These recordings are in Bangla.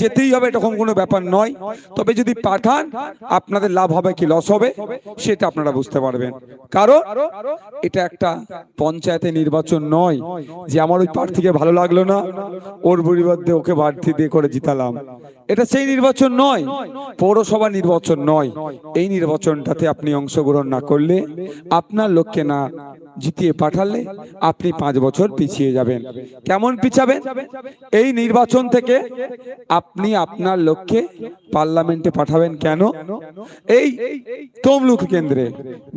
যেতেই হবে, এরকম কোনো ব্যাপার নয়। তবে যদি পাঠান, আপনাদের লাভ হবে কি লস হবে, সেটা আপনারা বুঝতে পারবেন। কারণ এটা একটা পঞ্চায়েতে নির্বাচন নয় যে আমার ওই প্রার্থীকে ভালো লাগল না, ওর পরিবর্তে ওকে প্রার্থী দিয়ে করে জিতালাম। এটা সেই নির্বাচন নয়, পৌরসভা নির্বাচন নয়। এই নির্বাচনটাতে আপনি অংশগ্রহণ না করলে আপনার লোককে না জিতিয়ে পাঠালে আপনি পাঁচ বছর পিছিয়ে যাবেন। কেমন পিছাবেন? এই নির্বাচন থেকে আপনি আপনার লক্ষ্যে পার্লামেন্টে পাঠাবেন কেন? এই তমলুক কেন্দ্রে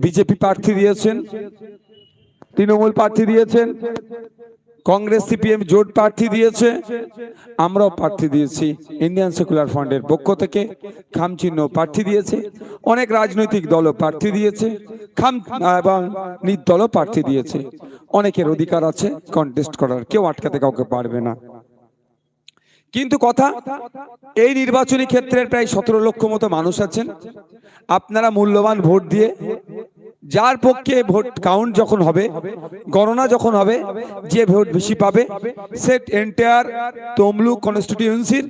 বিজেপি প্রার্থী দিয়েছেন, তৃণমূল প্রার্থী দিয়েছেন কংগ্রেস, সিপিএম জোট প্রার্থী দিয়েছে। আমরাও প্রার্থী দিয়েছি। ইন্ডিয়ান সেকুলার ফান্ডের পক্ষ থেকে খামচিহ্ন প্রার্থী দিয়েছে। অনেক রাজনৈতিক দলও প্রার্থী দিয়েছে। খাম, এবং নির্দলও প্রার্থী দিয়েছে। অনেকের অধিকার আছে কন্টেস্ট করার। কেউ আটকাতে কাউকে পারবে না। কিন্তু কথা, এই নির্বাচনী ক্ষেত্রের প্রায় সতেরো লক্ষ মতো মানুষ আছেন। আপনারা মূল্যবান ভোট দিয়ে যার পক্ষে ভোট কাউন্ট যখন হবে গণনা যখন হবে যে ভোট বেশি পাবে সেট এন্টায়ার তমলুক কনস্টিটিউয়েন্সির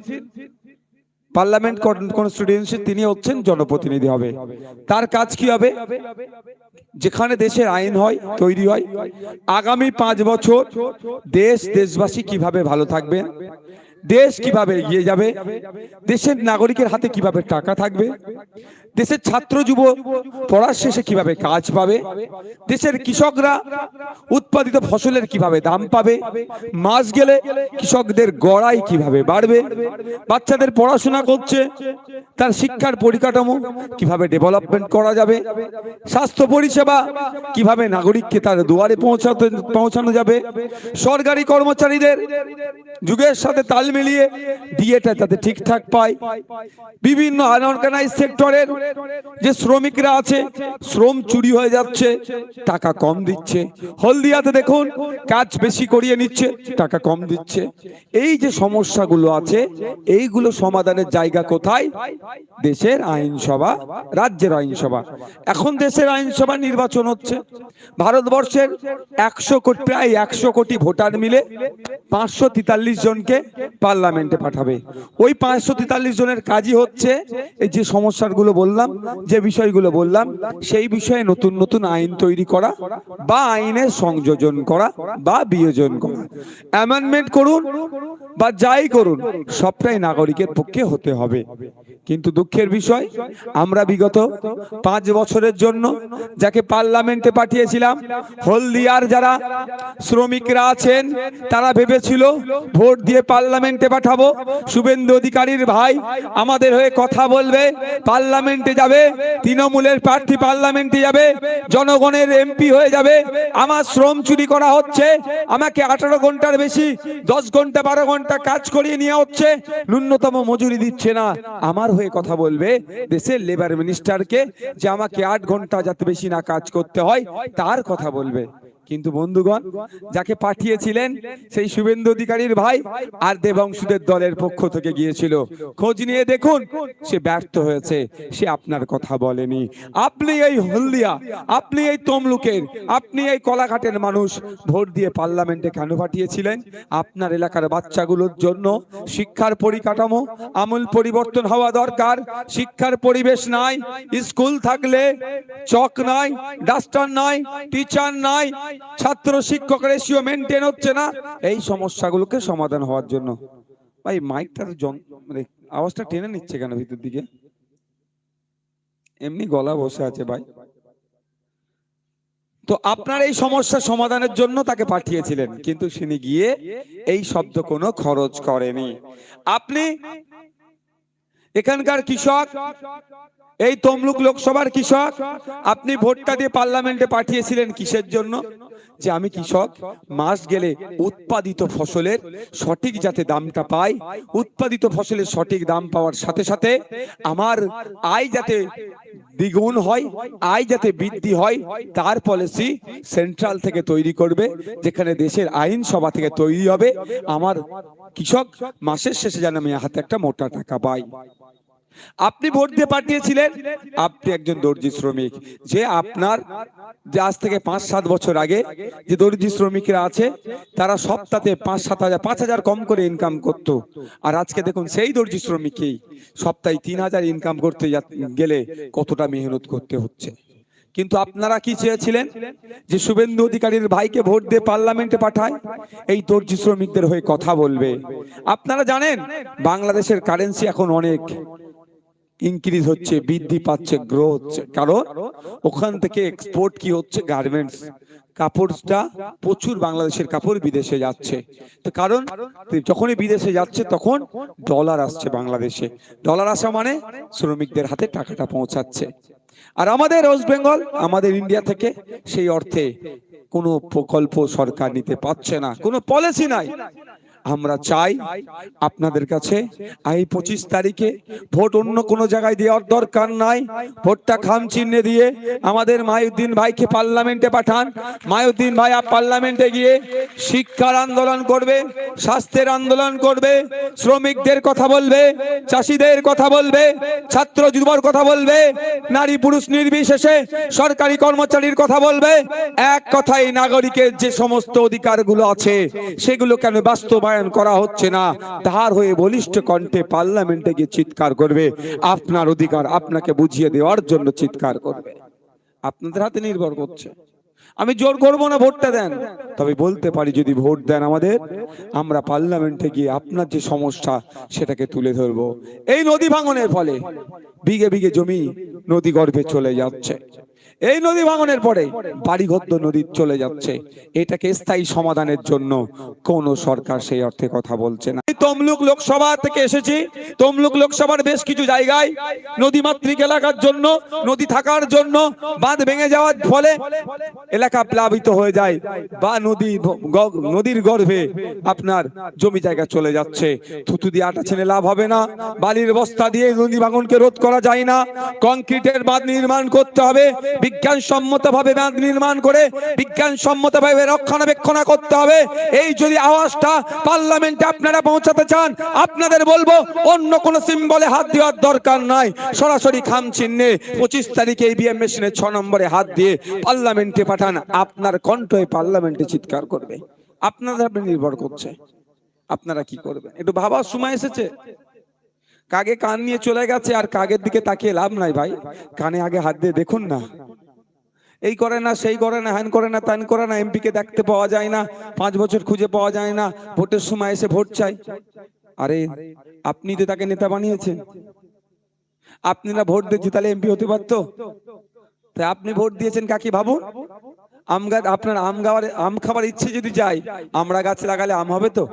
পার্লামেন্ট কনস্টিটিউয়েন্সি তিনি হচ্ছেন জনপ্রতিনিধি হবে। তার কাজ কি হবে? যেখানে দেশের আইন হয় তৈরি হয়। আগামী পাঁচ বছর দেশ দেশবাসী কীভাবে ভালো থাকবেন? দেশ কীভাবে এগিয়ে যাবে? দেশের নাগরিকের হাতে কীভাবে টাকা থাকবে? দেশের ছাত্র যুব পড়ার শেষে কীভাবে কাজ পাবে? দেশের কৃষকরা উৎপাদিত ফসলের কীভাবে দাম পাবে? মাস গেলে কৃষকদের গড়াই কীভাবে বাড়বে? বাচ্চাদের পড়াশোনা করছে, তার শিক্ষার পরিকাঠামো কীভাবে ডেভেলপমেন্ট করা যাবে? স্বাস্থ্য পরিষেবা কীভাবে নাগরিককে তার দুয়ারে পৌঁছাতে পৌঁছানো যাবে? সরকারি কর্মচারীদের যুগের সাথে তাল মিলিয়ে ডিএটা যাতে ঠিকঠাক পায়। বিভিন্ন আনঅর্গানাইজ সেক্টরের যে শ্রমিকরা আছে, শ্রম চুরি হয়ে যাচ্ছে, টাকা কম দিচ্ছে। হলদিয়াতে দেখুন, কাজ বেশি করিয়ে নিচ্ছে, টাকা কম দিচ্ছে। এই যে সমস্যাগুলো আছে, এইগুলো সমাধানের জায়গা কোথায়? দেশের আইনসভা, রাজ্যের আইনসভা। এখন দেশের আইনসভা নির্বাচন হচ্ছে। ভারতবর্ষের একশো কোটি, প্রায় একশো কোটি ভোটার মিলে পাঁচশো তেতাল্লিশ জনকে পার্লামেন্টে পাঠাবে। ওই পাঁচশো তেতাল্লিশ জনের কাজই হচ্ছে এই যে সমস্যাগুলো বললাম, যে বিষয়গুলো বললাম, সেই বিষয়ে নতুন নতুন আইন তৈরি করা বা আইনের সংযোজন করা বা বিয়োজন করা। অ্যামেন্ডমেন্ট করুন বা যাই করুন, সবটাই নাগরিকের পক্ষে হতে হবে। কিন্তু দুঃখের বিষয়, আমরা বিগত পাঁচ বছরের জন্য যাকে পার্লামেন্টে পাঠিয়েছিলাম, হলদিয়ার যারা শ্রমিকরা আছেন, তারা ভেবেছিল ভোট দিয়ে পার্লামেন্টে পাঠাবো। শুভেন্দু অধিকারীর ভাই আমাদের হয়ে কথা বলবে, পার্লামেন্টে যাবে, তৃণমূলের প্রার্থী পার্লামেন্টে যাবে, জনগণের এমপি হয়ে যাবে, আমার শ্রম চুরি করা হচ্ছে, আমাকে আঠারো ঘণ্টার বেশি, দশ ঘণ্টা, বারো ঘণ্টা কাজ করিয়ে নেওয়া হচ্ছে, ন্যূনতম মজুরি দিচ্ছে না, আমার হয়ে কথা বলবে, দেশের লেবার মিনিস্টারকে যে আমাকে আট ঘণ্টা যাতে বেশি না কাজ করতে হয়, তার কথা বলবে। কিন্তু বন্ধুগণ, যাকে পাঠিয়েছিলেন সেই শুভেন্দু অধিকারীর ভাই আর দেবাংশুদের দলের পক্ষ থেকে গিয়েছিল। খোঁজ নিয়ে দেখুন, সে ব্যর্থ হয়েছে, সে আপনার কথা বলেনি। আপনি এই হলদিয়া, আপনি এই তমলুকের, আপনি এই কলাঘাটের মানুষ, ভোট দিয়ে পার্লামেন্টে কেন পাঠিয়েছিলেন? আপনার এলাকার বাচ্চাগুলোর জন্য শিক্ষার পরিকাঠামো, আমূল পরিবর্তন হওয়া দরকার, শিক্ষার পরিবেশ নাই, স্কুল থাকলে চক নাই, ডাস্টার নাই, টিচার নাই ছাত্র শিক্ষক রেশিও মেনটেন হচ্ছে না। এই সমস্যাগুলোকে সমাধান হওয়ার জন্য। ভাই মাইকটার মানে আওয়াজটা টেনে নিচ্ছে কেন ভিতর দিকে? এমনি গলা বসে আছে ভাই। তো আপনার এই সমস্যা সমাধানের জন্য তাকে পাঠিয়েছিলেন, কিন্তু তিনি গিয়ে এই শব্দ কোনো খরচ করেনি। আপনি এখানকার কৃষক এই তমলুক লোকসভার কৃষক, আপনি ভোটটা দিয়ে পার্লামেন্টে পাঠিয়েছিলেন কিসের জন্য? যে আমি কৃষক, মাস গেলে উৎপাদিত ফসলের সঠিক যাতে দামটা পাই, উৎপাদিত ফসলের সঠিক দাম পাওয়ার সাথে সাথে আমার আয় যাতে দ্বিগুণ হয়, আয় যাতে বৃদ্ধি হয়, তার পলিসি সেন্ট্রাল থেকে তৈরি করবে, যেখানে দেশের আইন সভা থেকে তৈরি হবে। আমার কৃষক, মাসের শেষে যেন আমি হাতে একটা মোটা টাকা পাই। আপনি ভোট দিয়ে পাঠিয়েছিলেন, আপনি একজন দর্জি শ্রমিক। যে আপনার, যে আজ থেকে পাঁচ সাত বছর আগে যে দর্জি শ্রমিকরা আছে, তারা সপ্তাহে পাঁচ সাত হাজার, পাঁচ হাজার কম করে ইনকাম করত। আর আজকে দেখুন, সেই দর্জি শ্রমিককেই সপ্তাহে তিন হাজার ইনকাম করতে গেলে কতটা মেহনত করতে হচ্ছে। কিন্তু আপনারা কি চেয়েছিলেন? যে শুভেন্দু অধিকারীর ভাইকে ভোট দিয়ে পার্লামেন্টে পাঠায়, এই দর্জি শ্রমিকদের হয়ে কথা বলবে। আপনারা জানেন, বাংলাদেশের কারেন্সি এখন অনেক। ইনক্রিজ হচ্ছে, বৃদ্ধি পাচ্ছে গ্রো হচ্ছে। কারণ ওখান থেকে এক্সপোর্ট কি হচ্ছে? গার্মেন্টস কাপড়টা প্রচুর বাংলাদেশের কাপড় বিদেশে যাচ্ছে। তো কারণ যখনই বিদেশে যাচ্ছে, তখন ডলার আসছে বাংলাদেশে। ডলার আসা মানে শ্রমিকদের হাতে টাকাটা পৌঁছাচ্ছে। আর আমাদের ওয়েস্ট বেঙ্গল আমাদের ইন্ডিয়া থেকে সেই অর্থে কোনো প্রকল্প সরকার নিতে পারছে না। কোনো পলিসি নাই। আমরা চাই আপনাদের কাছে এই পঁচিশ তারিখে ভোট অন্য কোনো জায়গায় দেওয়ার দরকার নাই। ভোটটা খাম চিহ্নে দিয়ে আমাদের মায়ুদ্দিন ভাইকে পার্লামেন্টে পাঠান। মায়ুদ্দিন ভাই আপ পার্লামেন্টে গিয়ে শিক্ষার আন্দোলন করবে, স্বাস্থ্যের আন্দোলন করবে, শ্রমিকদের কথা বলবে, চাষিদের কথা বলবে, ছাত্র যুবর কথা বলবে, নারী পুরুষ নির্বিশেষে সরকারি কর্মচারীর কথা বলবে। এক কথাই নাগরিকের যে সমস্ত অধিকারগুলো আছে, সেগুলো কেন বাস্তবায়ন করা হচ্ছে না। তার হয়ে বলিষ্ঠ কণ্ঠে পার্লামেন্টে গিয়ে চিৎকার করবে। আপনার অধিকার আপনাকে বুঝিয়ে দেওয়ার জন্য চিৎকার করবে। আপনাদের হাতে নির্ভর করছে। আমি জোর করব না ভোটটা দেন। তবে বলতে পারি, যদি ভোট দেন আমাদের, আমরা পার্লামেন্টে গিয়ে আপনার যে সমস্যা, সেটাকে তুলে ধরবো। এই নদী ভাঙনের ফলে, বিঘে বিঘে জমি নদী গর্ভে চলে যাচ্ছে। এই নদী ভাঙনের পরে বাড়িঘদ্দ নদী চলে যাচ্ছে। এটাকে স্থায়ী সমাধানের জন্য কোন সরকার সেই অর্থে কথা বলছে না। তমলুক লোকসভা থেকে এসেছি। তমলুক লোকসভার বেশ কিছু জায়গায় নদীমাতৃক এলাকার জন্য, নদী থাকার জন্য বাঁধ ভেঙে যাওয়ার ফলে এলাকা প্লাবিত হয়ে যায় বা নদী নদীর গর্ভে আপনার জমি জায়গা চলে যাচ্ছে। থুতু দিয়ে আটা ছেনে লাভ হবে না। বালির বস্তা দিয়ে নদী ভাঙনকে রোধ করা যায় না। কংক্রিটের বাঁধ নির্মাণ করতে হবে। বিজ্ঞান সম্মত ভাবে বাঁধ নির্মাণ করে বিজ্ঞান সম্মত ভাবে রক্ষণাবেক্ষণ করতে হবে। এই যদি আওয়াজটা পার্লামেন্টে আপনারা পৌঁছাতে চান, আপনাদের বলব, অন্য কোন সিম্বলে হাত দেওয়ার দরকার নাই। সরাসরি খাম চিহ্নে পঁচিশ তারিখে ইভিএম মেশিনে ছ নম্বরে হাত দিয়ে পার্লামেন্টে পাঠান, আপনার কণ্ঠ এই পার্লামেন্টে চিৎকার করবে। আপনাদের নির্ভর করছে। আপনারা কি করবেন? একটু ভাবার সময় এসেছে? কাগে কান নিয়ে চলে গেছে আর কাগের দিকে তাকিয়ে লাভ নাই ভাই? কানে আগে হাত দিয়ে দেখুন না। এই করে না, সেই করে না, হ্যান করে না, ত্যান করে না, এমপি কে দেখতে পাওয়া যায় না, পাঁচ বছর খুঁজে পাওয়া যায় না, ভোটের সময় এসে ভোট চাই। আরে, আপনি তো তাকে নেতা বানিয়েছেন, আপনি না ভোট দিয়েছি, তাহলে এমপি হতে পারতো? তাই আপনি ভোট দিয়েছেন কাকি ভাবুন আম গাছ আপনার আম গাওয়ার, আম খাবার ইচ্ছে যদি যায়, আমরা গাছ লাগালে আম হবে তো?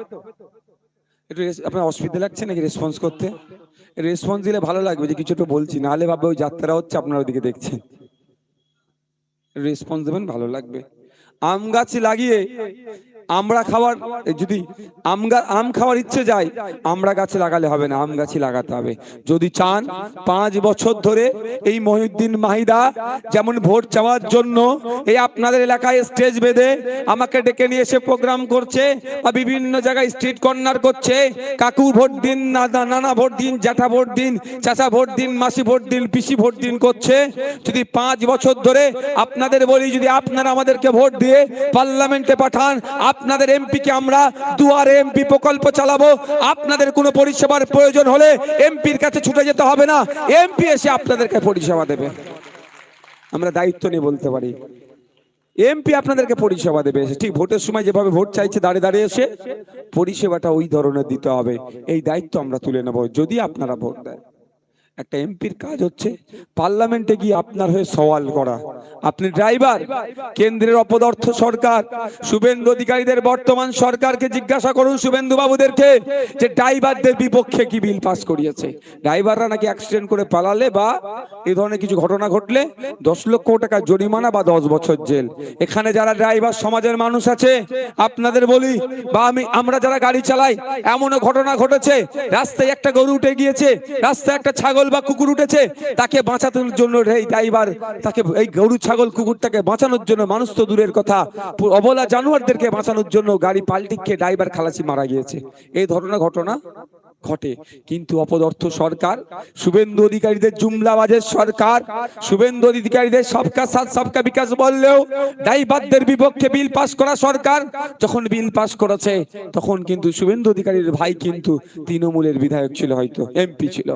একটু আপনার অসুবিধা লাগছে নাকি রেসপন্স করতে? রেসপন্স দিলে ভালো লাগবে যে কিছু একটু বলছি। নাহলে ভাববে ওই যাত্রা হচ্ছে, আপনার ওদিকে দেখছেন। রেসপন্স দেবেন, ভালো লাগবে। আম গাছ লাগিয়ে আমরা খাওয়ার যদি আম আম খাওয়ার ইচ্ছে যায়, আমরা গাছে লাগালে হবে না, আম গাছই লাগাতে হবে। যদি চান, পাঁচ বছর ধরে এই মহিউদ্দিন মাহিদা যেমন ভোট চাওয়ার জন্য এই আপনাদের এলাকায় স্টেজ বেঁধে আমাকে ডেকে নিয়ে এসে প্রোগ্রাম করছে বা বিভিন্ন জায়গায় স্ট্রিট কর্নার করছে। কাকু ভোট দিন নানা নানা ভোট দিন, জ্যাঠা ভোট দিন, চাচা ভোট দিন, মাসি ভোট দিন, পিসি ভোট দিন করছে। যদি পাঁচ বছর ধরে আপনাদের বলি, যদি আপনারা আমাদেরকে ভোট দিয়ে পার্লামেন্টে পাঠান আপনাদের এমপি কে আমরা দুয়ারে এমপি প্রকল্প চালাবো। আপনাদের কোনো পরিষেবার প্রয়োজন হলে এমপির কাছে ছুটে যেতে হবে না। এমপি এসে আপনাদেরকে পরিষেবা দেবে। আমরা দায়িত্ব নিয়ে বলতে পারি। এমপি আপনাদেরকে পরিষেবা দেবে ঠিক ভোটের সময় যেভাবে ভোট চাইছে দাঁড়িয়ে দাঁড়িয়ে এসে পরিষেবাটা ওই ধরনের দিতে হবে। এই দায়িত্ব আমরা তুলে নেব, যদি আপনারা ভোট দেন। একটা এমপির কাজ হচ্ছে পার্লামেন্টে গিয়ে আপনার হয়ে সওয়াল করা। আপনি ড্রাইভার, কেন্দ্রের অপদার্থ সরকার, শুভেন্দু অধিকারীদের বর্তমান সরকারকে জিজ্ঞাসা করুন শুভেন্দু বাবুদেরকে যে ড্রাইভারদের বিপক্ষে কি বিল পাস করিয়েছে। ড্রাইভাররা নাকি অ্যাক্সিডেন্ট করে পালালে বা এই ধরনের কিছু ঘটনা ঘটলে দশ লক্ষ টাকা জরিমানা বা দশ বছর জেল। এখানে যারা ড্রাইভার সমাজের মানুষ আছে, আপনাদের বলি বা আমি, আমরা যারা গাড়ি চালাই, এমনও ঘটনা ঘটেছে, রাস্তায় একটা গরু উঠে গিয়েছে, রাস্তায় একটা ছাগল বা কুকুর উঠেছে, তাকে বাঁচানোর জন্য এই ড্রাইভার, তাকে এই গরু ছাগল কুকুরটাকে বাঁচানোর জন্য মানুষ তো দূরের কথা। অবলা জানোয়ারদেরকে বাঁচানোর জন্য গাড়ি পাল্টিকে ড্রাইভার খালাসি মারা গিয়েছে। এই ধরনের ঘটনা ঘটে। কিন্তু অপদার্থ সরকার, শুভেন্দু অধিকারীদের জুমলাবাজের সরকার, শুভেন্দু অধিকারীদের সবকা সাথ, সবকা বিকাশ বললেও দায়ীবাদদের বিপক্ষে বিল পাস করা সরকার যখন বিল পাস করেছে, তখন কিন্তু শুভেন্দু অধিকারীর ভাই কিন্তু তৃণমূলের বিধায়ক ছিল হয়তো, এমপি ছিল।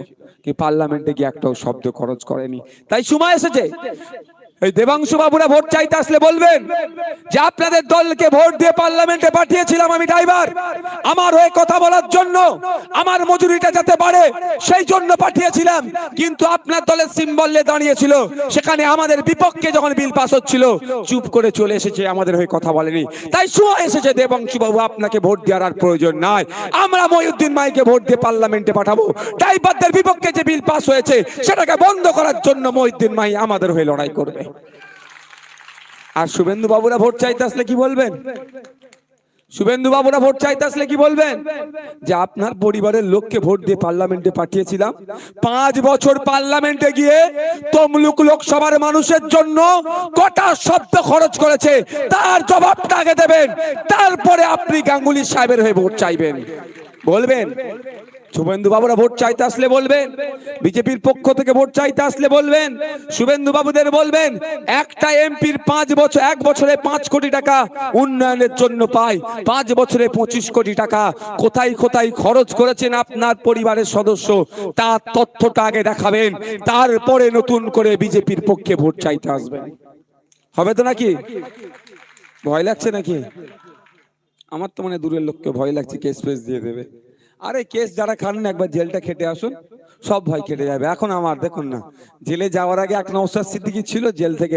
কি পার্লামেন্টে গিয়ে একটাও শব্দ খরচ করেনি। তাই সময় এসেছে। এই দেবাংশু বাবুরা ভোট চাইতে আসলে বলবেন যে আপনাদের দলকে ভোট দিয়ে পার্লামেন্টে পাঠিয়েছিলাম আমি ড্রাইভার। আমার হয়ে কথা বলার জন্য আমার মজুরিটা যাতে বাড়ে, সেই জন্য পাঠিয়েছিলাম। কিন্তু আপনার দলের সিম্বলে দাঁড়িয়েছিল। সেখানে আমাদের বিপক্ষে যখন বিল পাস হচ্ছিল, চুপ করে চলে এসেছে, আমাদের হয়ে কথা বলেনি। তাই সময় এসেছে দেবাংশু বাবু, আপনাকে ভোট দেওয়ার আর প্রয়োজন নাই। আমরা মহিউদ্দিন মাইকে ভোট দিয়ে পার্লামেন্টে পাঠাবো। ড্রাইভারদের বিপক্ষে যে বিল পাস হয়েছে, সেটাকে বন্ধ করার জন্য মহিউদ্দিন মাই আমাদের হয়ে লড়াই করবে। আর শুভেন্দু বাবুরা ভোট চাইতে আসলে কি বলবেন? শুভেন্দু বাবুরা ভোট চাইতে আসলে কি বলবেন? যে আপনার পরিবারের লোককে ভোট দিয়ে পার্লামেন্টে পাঠিয়েছিলাম। পাঁচ বছর পার্লামেন্টে গিয়ে তমলুক লোকসভার মানুষের জন্য কটা শব্দ খরচ করেছে। তার জবাবটা আগে দেবেন? তারপরে আপনি গাঙ্গুলি সাহেবের হয়ে ভোট চাইবেন। বলবেন? শুভেন্দু বাবুরা ভোট চাইতে আসলে বলবেন? বিজেপির পক্ষ থেকে ভোট চাইতে আসলে বলবেন? শুভেন্দু বাবুদের বলবেন, একটা এমপির পাঁচ বছর, এক বছরে পাঁচ কোটি টাকা উন্নয়নের জন্য পায় পাঁচ বছরে পঁচিশ কোটি টাকা। কোথায় কোথায় খরচ করেছেন আপনার পরিবারের সদস্য? তার তথ্যটা আগে দেখাবেন। তারপরে নতুন করে বিজেপির পক্ষে ভোট চাইতে আসবেন। হবে তো নাকি? ভয় লাগছে নাকি? আমার তো মানে দূরের লোককে ভয় লাগছে কেস ফেস দিয়ে দেবে? আরে কেস যারা খান একবার জেলটা খেটে আসুন, সব ভয় কেটে যাবে। এখন আমার, দেখুন না, জেলে যাওয়ার আগে এক নৌসাদ সিদ্দিকি ছিল, জেল থেকে